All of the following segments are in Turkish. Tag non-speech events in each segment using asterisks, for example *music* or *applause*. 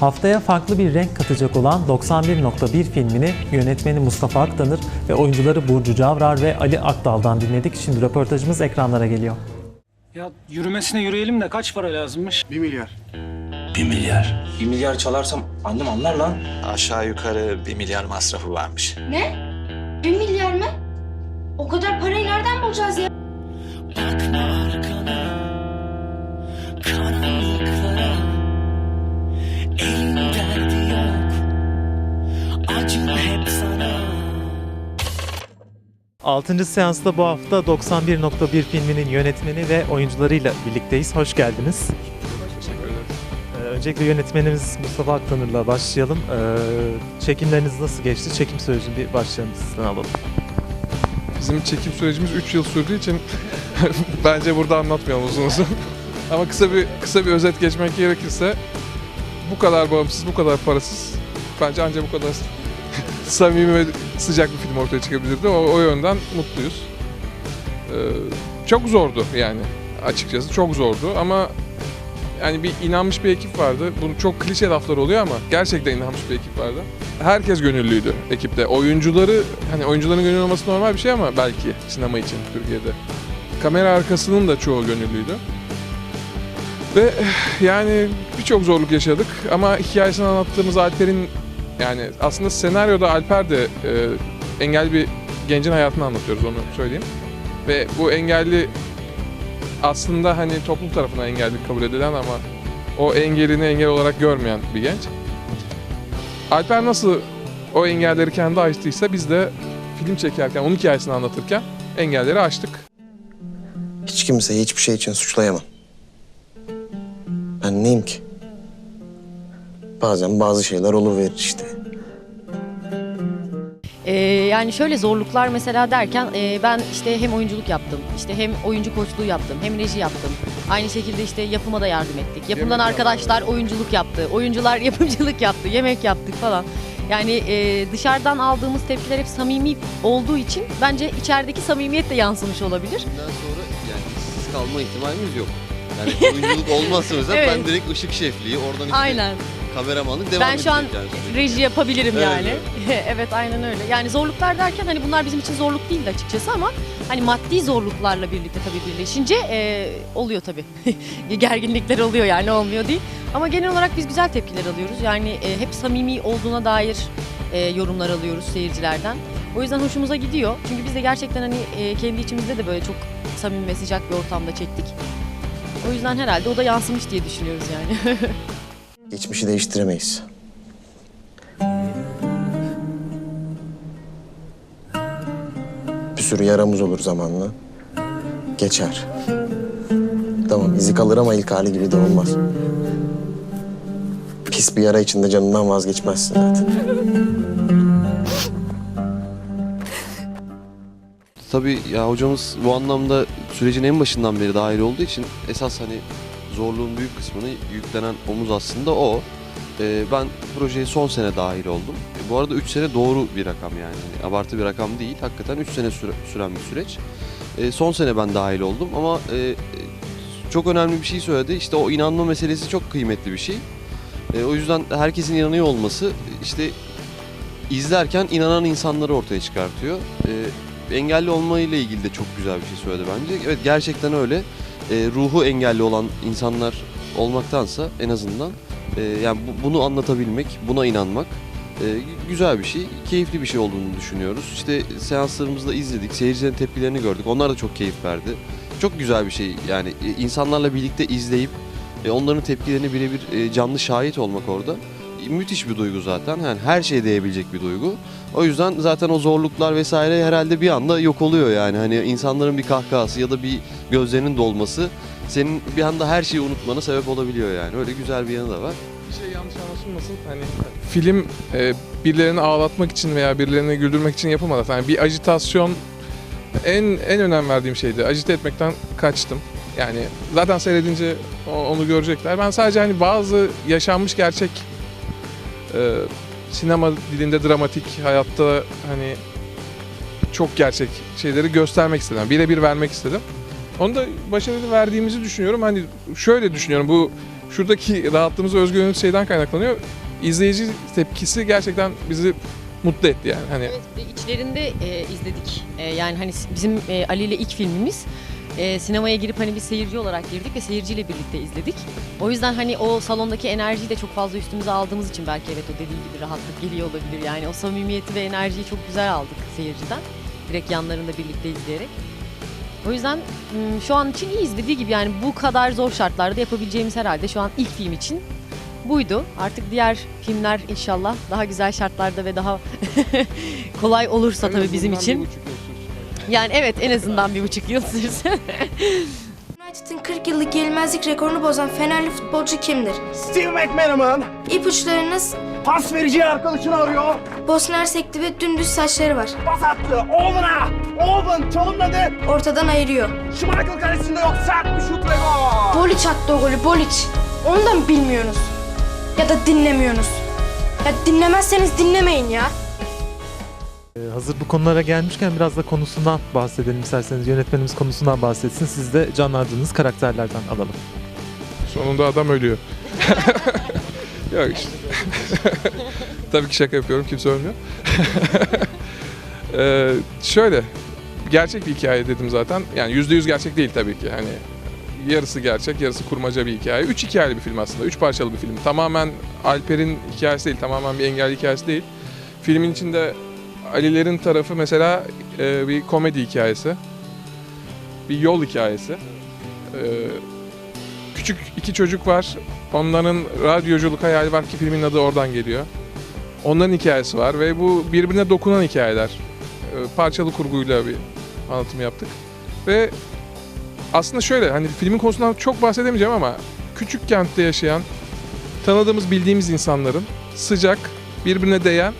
Haftaya farklı bir renk katacak olan 91.1 filmini yönetmeni Mustafa Aktanır ve oyuncuları Burcu Cavrar ve Ali Akdal'dan dinledik. Şimdi röportajımız ekranlara geliyor. Ya yürümesine yürüyelim de kaç para lazımmış? 1 milyar. Bir milyar. Bir milyar çalarsam annem anlar lan. Aşağı yukarı bir milyar masrafı varmış. Ne? Bir milyar mı? O kadar parayı nereden bulacağız ya? 6. seansta bu hafta 91.1 filminin yönetmeni ve oyuncularıyla birlikteyiz. Hoş geldiniz. Ee, Öncelikle yönetmenimiz Mustafa Aktanır'la başlayalım. Ee, Çekimleriniz nasıl geçti? Çekim sürecini bir başlayalım sizden alalım. Bizim çekim sürecimiz 3 yıl sürdüğü için *laughs* bence burada anlatmayalım uzun uzun. *laughs* Ama kısa bir kısa bir özet geçmek gerekirse bu kadar bağımsız, bu kadar parasız bence ancak bu kadar *laughs* samimi ve sıcak bir film ortaya çıkabilirdi. O, o yönden mutluyuz. Ee, çok zordu yani açıkçası çok zordu ama yani bir inanmış bir ekip vardı. Bunu çok klişe laflar oluyor ama gerçekten inanmış bir ekip vardı. Herkes gönüllüydü ekipte. Oyuncuları, hani oyuncuların gönüllü olması normal bir şey ama belki sinema için Türkiye'de. Kamera arkasının da çoğu gönüllüydü. Ve eh, yani birçok zorluk yaşadık ama hikayesini anlattığımız Alper'in yani aslında senaryoda Alper de e, engelli bir gencin hayatını anlatıyoruz onu söyleyeyim. Ve bu engelli aslında hani toplum tarafından engelli kabul edilen ama o engelini engel olarak görmeyen bir genç. Alper nasıl o engelleri kendi açtıysa biz de film çekerken, onun hikayesini anlatırken engelleri açtık. Hiç kimseyi hiçbir şey için suçlayamam. Ben neyim ki? Bazen bazı şeyler oluverir işte. Ee, yani şöyle zorluklar mesela derken e, ben işte hem oyunculuk yaptım, işte hem oyuncu koçluğu yaptım, hem reji yaptım. Aynı şekilde işte yapıma da yardım ettik. Yapımdan Yemek arkadaşlar oyunculuk yaptı, oyuncular *laughs* yapımcılık yaptı, yemek yaptık falan. Yani e, dışarıdan aldığımız tepkiler hep samimi olduğu için bence içerideki samimiyet de yansımış olabilir. Bundan sonra yani işsiz kalma ihtimalimiz yok. Yani oyunculuk *laughs* olmazsa mesela Evet. ben direkt ışık şefliği, oradan işte Aynen. Kameramanlık devam Ben şu an edecek yani reji yapabilirim Evet, yani. *laughs* evet aynen öyle. Yani zorluklar derken hani bunlar bizim için zorluk değildi açıkçası ama hani maddi zorluklarla birlikte tabii birleşince e, oluyor tabii. *laughs* Gerginlikler oluyor yani olmuyor değil. Ama genel olarak biz güzel tepkiler alıyoruz. Yani e, hep samimi olduğuna dair e, yorumlar alıyoruz seyircilerden. O yüzden hoşumuza gidiyor. Çünkü biz de gerçekten hani e, kendi içimizde de böyle çok samimi ve sıcak bir ortamda çektik. O yüzden herhalde o da yansımış diye düşünüyoruz yani. *laughs* Geçmişi değiştiremeyiz. Bir sürü yaramız olur zamanla. Geçer. Tamam izi kalır ama ilk hali gibi de olmaz. Pis bir yara içinde canından vazgeçmezsin zaten. Tabii ya hocamız bu anlamda sürecin en başından beri dahil olduğu için esas hani zorluğun büyük kısmını yüklenen omuz aslında o. Ee, ben projeye son sene dahil oldum. E, bu arada 3 sene doğru bir rakam yani. Hani abartı bir rakam değil. Hakikaten 3 sene süre- süren bir süreç. E, son sene ben dahil oldum ama e, e, çok önemli bir şey söyledi. İşte o inanma meselesi çok kıymetli bir şey. E, o yüzden herkesin inanıyor olması işte izlerken inanan insanları ortaya çıkartıyor. E, engelli olmayla ilgili de çok güzel bir şey söyledi bence. Evet gerçekten öyle. E, ruhu engelli olan insanlar olmaktansa en azından e, yani bu- bunu anlatabilmek, buna inanmak e, güzel bir şey, keyifli bir şey olduğunu düşünüyoruz. İşte seanslarımızda izledik, seyircilerin tepkilerini gördük. Onlar da çok keyif verdi. Çok güzel bir şey yani e, insanlarla birlikte izleyip e, onların tepkilerini birebir e, canlı şahit olmak orada. Müthiş bir duygu zaten. Yani her şeye değebilecek bir duygu. O yüzden zaten o zorluklar vesaire herhalde bir anda yok oluyor yani. Hani insanların bir kahkahası ya da bir gözlerinin dolması senin bir anda her şeyi unutmana sebep olabiliyor yani. Öyle güzel bir yanı da var. Bir şey yanlış anlaşılmasın. Hani film e, birilerini ağlatmak için veya birilerini güldürmek için yapılmadı. Yani bir ajitasyon en en önem verdiğim şeydi. Ajite etmekten kaçtım. Yani zaten seyredince onu görecekler. Ben sadece hani bazı yaşanmış gerçek e, sinema dilinde dramatik hayatta hani çok gerçek şeyleri göstermek istedim. Birebir vermek istedim. Onu da başarılı verdiğimizi düşünüyorum. Hani şöyle düşünüyorum bu şuradaki rahatlığımız, özgürlüğümüz şeyden kaynaklanıyor. İzleyici tepkisi gerçekten bizi mutlu etti yani. Hani Evet, ve içlerinde e, izledik. E, yani hani bizim e, Ali ile ilk filmimiz. E, sinemaya girip hani bir seyirci olarak girdik ve seyirciyle birlikte izledik. O yüzden hani o salondaki enerjiyi de çok fazla üstümüze aldığımız için belki evet o dediği gibi rahatlık geliyor olabilir. Yani o samimiyeti ve enerjiyi çok güzel aldık seyirciden. Direkt yanlarında birlikte izleyerek. O yüzden m, şu an için iyiyiz. Dediği gibi yani bu kadar zor şartlarda yapabileceğimiz herhalde şu an ilk film için buydu. Artık diğer filmler inşallah daha güzel şartlarda ve daha *laughs* kolay olursa tabii bizim için. Yani evet en azından bir buçuk yıl sürsün. United'ın 40 yıllık yenilmezlik rekorunu bozan Fenerli futbolcu kimdir? Steve McManaman İpuçlarınız pas verici arkadaşını arıyor. Bosna Hersekli ve dümdüz saçları var. Pas attı. Owen'a. Owen çalımladı. Ortadan ayırıyor. Schmeichel kalesinde yok. Sert bir şut ve gol. Boliç attı o golü Boliç. Onu da mı bilmiyorsunuz? Ya da dinlemiyorsunuz? Ya dinlemezseniz dinlemeyin ya. Ee, hazır bu konulara gelmişken biraz da konusundan bahsedelim isterseniz. Yönetmenimiz konusundan bahsetsin. Siz de canlandırdığınız karakterlerden alalım. sonunda adam ölüyor. *laughs* Yok işte. *laughs* Tabii ki şaka yapıyorum. Kimse ölmüyor. *laughs* Ee, şöyle. Gerçek bir hikaye dedim zaten. Yani yüzde yüz gerçek değil tabii ki. Hani yarısı gerçek, yarısı kurmaca bir hikaye. Üç hikayeli bir film aslında. Üç parçalı bir film. Tamamen Alper'in hikayesi değil. Tamamen bir engelli hikayesi değil. Filmin içinde Ali'lerin tarafı mesela e, bir komedi hikayesi. Bir yol hikayesi. Ee, küçük iki çocuk var. Onların radyoculuk hayali var ki filmin adı oradan geliyor. Onların hikayesi var ve bu birbirine dokunan hikayeler. Ee, Parçalı kurguyla bir anlatım yaptık. Ve aslında şöyle hani filmin konusundan çok bahsedemeyeceğim ama küçük kentte yaşayan tanıdığımız bildiğimiz insanların sıcak birbirine değen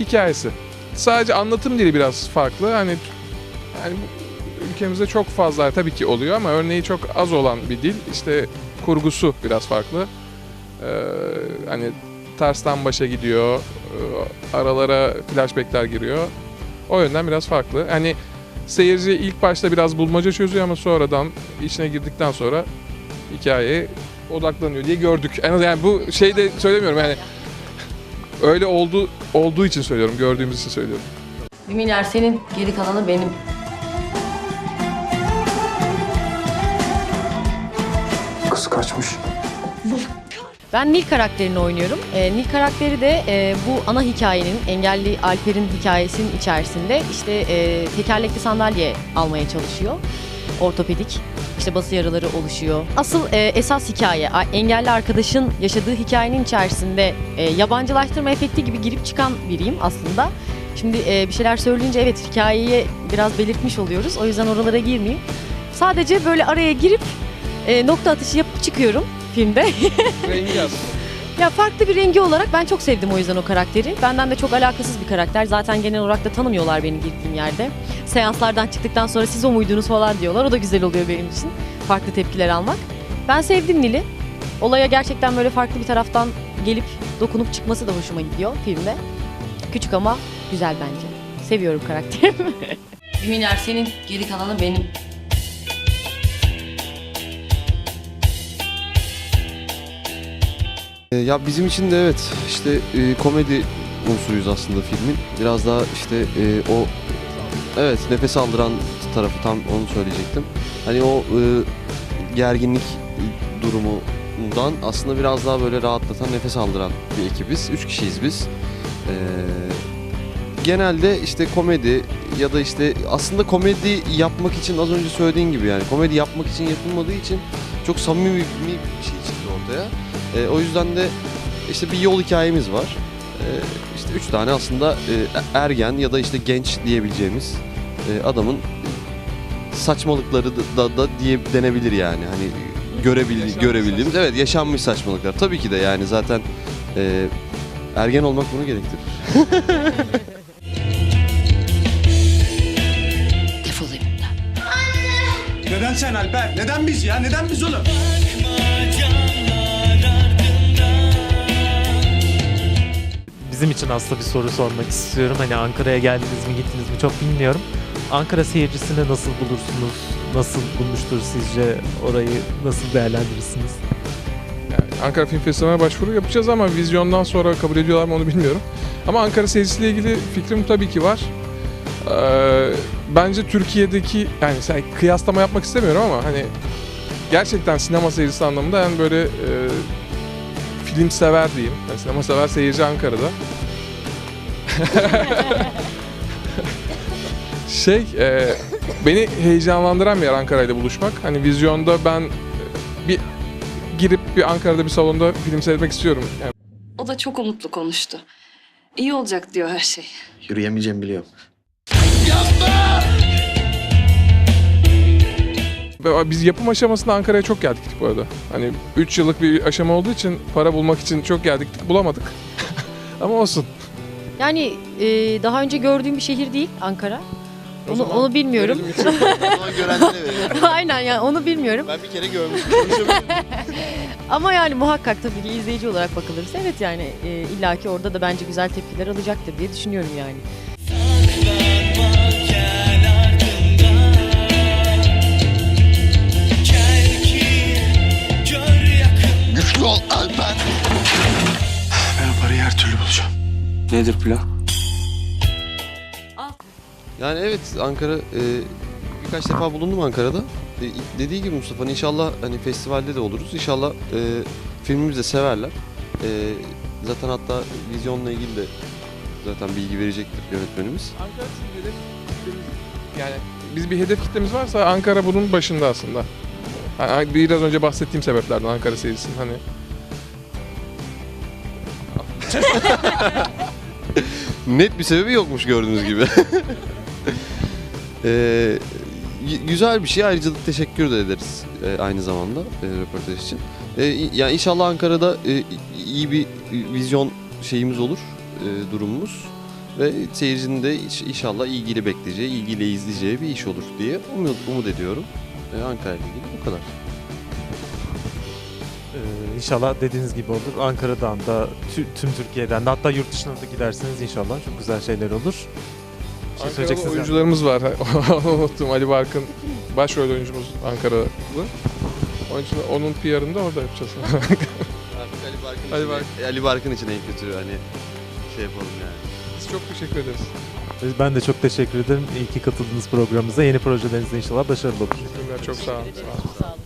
hikayesi. Sadece anlatım dili biraz farklı. Hani yani ülkemizde çok fazla tabii ki oluyor ama örneği çok az olan bir dil. İşte kurgusu biraz farklı. Ee, hani tersten başa gidiyor. ee, Aralara flashbackler giriyor. O yönden biraz farklı. Hani seyirci ilk başta biraz bulmaca çözüyor ama sonradan içine girdikten sonra hikayeye odaklanıyor diye gördük. En az yani bu şeyde söylemiyorum yani *laughs* öyle oldu olduğu için söylüyorum, gördüğümüz için söylüyorum. Bir milyar senin, geri kalanı benim. Kız kaçmış. Ben Nil karakterini oynuyorum. Ee, Nil karakteri de e, bu ana hikayenin, engelli Alper'in hikayesinin içerisinde işte e, tekerlekli sandalye almaya çalışıyor. Ortopedik. İşte bası yaraları oluşuyor. Asıl e, esas hikaye, engelli arkadaşın yaşadığı hikayenin içerisinde e, yabancılaştırma efekti gibi girip çıkan biriyim aslında. Şimdi e, bir şeyler söyleyince evet hikayeye biraz belirtmiş oluyoruz. O yüzden oralara girmeyeyim. Sadece böyle araya girip e, nokta atışı yapıp çıkıyorum filmde. *laughs* Rengi aslında. Ya farklı bir rengi olarak ben çok sevdim o yüzden o karakteri. Benden de çok alakasız bir karakter. Zaten genel olarak da tanımıyorlar beni girdiğim yerde. Seanslardan çıktıktan sonra siz o muydunuz falan diyorlar. O da güzel oluyor benim için. Farklı tepkiler almak. Ben sevdim Nil'i. Olaya gerçekten böyle farklı bir taraftan gelip dokunup çıkması da hoşuma gidiyor filmde. Küçük ama güzel bence. Seviyorum karakterimi. *laughs* bir milyar senin, geri kalanı benim. Ee, Ya bizim için de evet işte e, komedi unsuruyuz aslında filmin. Biraz daha işte e, o evet nefes aldıran tarafı tam onu söyleyecektim. Hani o e, gerginlik durumundan aslında biraz daha böyle rahatlatan, nefes aldıran bir ekibiz. Üç kişiyiz biz. Ee, genelde işte komedi ya da işte aslında komedi yapmak için az önce söylediğin gibi yani komedi yapmak için yapılmadığı için çok samimi bir şey çıktı ortaya. E, o yüzden de işte bir yol hikayemiz var. E, işte üç tane aslında e, ergen ya da işte genç diyebileceğimiz e, adamın saçmalıkları da, da, da diye denebilir yani. Hani görebildi, görebildiğimiz evet yaşanmış saçmalıklar. Tabii ki de yani zaten e, ergen olmak bunu gerektirir. *laughs* Defol evimden. Neden sen Alper? Neden biz ya? Neden biz oğlum? Bizim için aslında bir soru sormak istiyorum. Hani Ankara'ya geldiniz mi gittiniz mi çok bilmiyorum. Ankara seyircisini nasıl bulursunuz? Nasıl bulmuştur sizce? Orayı nasıl değerlendirirsiniz? Ankara Film Festivali'ne başvuru yapacağız ama vizyondan sonra kabul ediyorlar mı onu bilmiyorum. Ama Ankara seyircisiyle ilgili fikrim tabii ki var. Ee, bence Türkiye'deki yani sen kıyaslama yapmak istemiyorum ama hani gerçekten sinema seyircisi anlamında yani böyle e, film sever diyeyim. Yani sinema sever seyirci Ankara'da. *laughs* şey e, beni heyecanlandıran bir yer Ankara'yla buluşmak. Hani vizyonda ben e, bir girip bir Ankara'da bir salonda film seyretmek istiyorum. Yani O da çok umutlu konuştu. İyi olacak diyor her şey. Yürüyemeyeceğimi biliyorum. Ve Biz yapım aşamasında Ankara'ya çok geldik bu arada. Hani 3 yıllık bir aşama olduğu için para bulmak için çok geldik bulamadık. *laughs* Ama olsun. Yani e, daha önce gördüğüm bir şehir değil Ankara. Onu, zaman onu bilmiyorum. görenlere *laughs* verelim. Aynen yani onu bilmiyorum. Ben bir kere görmüştüm. *laughs* Ama yani muhakkak tabii ki izleyici olarak bakılırsa evet yani e, illaki orada da bence güzel tepkiler alacaktır diye düşünüyorum yani. Güçlü ol Alper. Ben o parayı her türlü bulacağım. Nedir plan? Yani evet Ankara e, birkaç defa bulundum Ankara'da. E, dediği gibi Mustafa'nın inşallah hani festivalde de oluruz. İnşallah e, filmimizi de severler. E, zaten hatta vizyonla ilgili de zaten bilgi verecektir yönetmenimiz. Ankara için hedef kitlemiz- yani biz bir hedef kitlemiz varsa Ankara bunun başında aslında. Yani biraz önce bahsettiğim sebeplerden Ankara seyircisinin hani *laughs* Net bir sebebi yokmuş gördüğünüz gibi. *laughs* Y- güzel bir şey. Ayrıca da teşekkür de ederiz e, aynı zamanda e, röportaj için. E, yani inşallah Ankara'da e, iyi bir vizyon şeyimiz olur, e, durumumuz. Ve seyircinin de inşallah ilgili bekleyeceği, ilgiyle izleyeceği bir iş olur diye umut, umut ediyorum. E, Ankara ile ilgili bu kadar. Ee, inşallah dediğiniz gibi olur. Ankara'dan da tü- tüm Türkiye'den de hatta yurt dışına da giderseniz inşallah çok güzel şeyler olur. Şey Ankaralı söyleyeceksiniz yani. oyuncularımız var. *laughs* Unuttum. Ali Barkın başrol oyuncumuz Ankaralı. Onun için onun PR'ını da orada yapacağız. Ali Barkın, *laughs* Ali için, Barkın. Ali Barkın için en kötü hani şey yapalım yani. Biz çok teşekkür ederiz. Ben de çok teşekkür ederim. İyi ki katıldınız programımıza. Yeni projelerinizde inşallah başarılı olur. Teşekkürler. Çok sağ olun. Sağ olun. Sağ olun.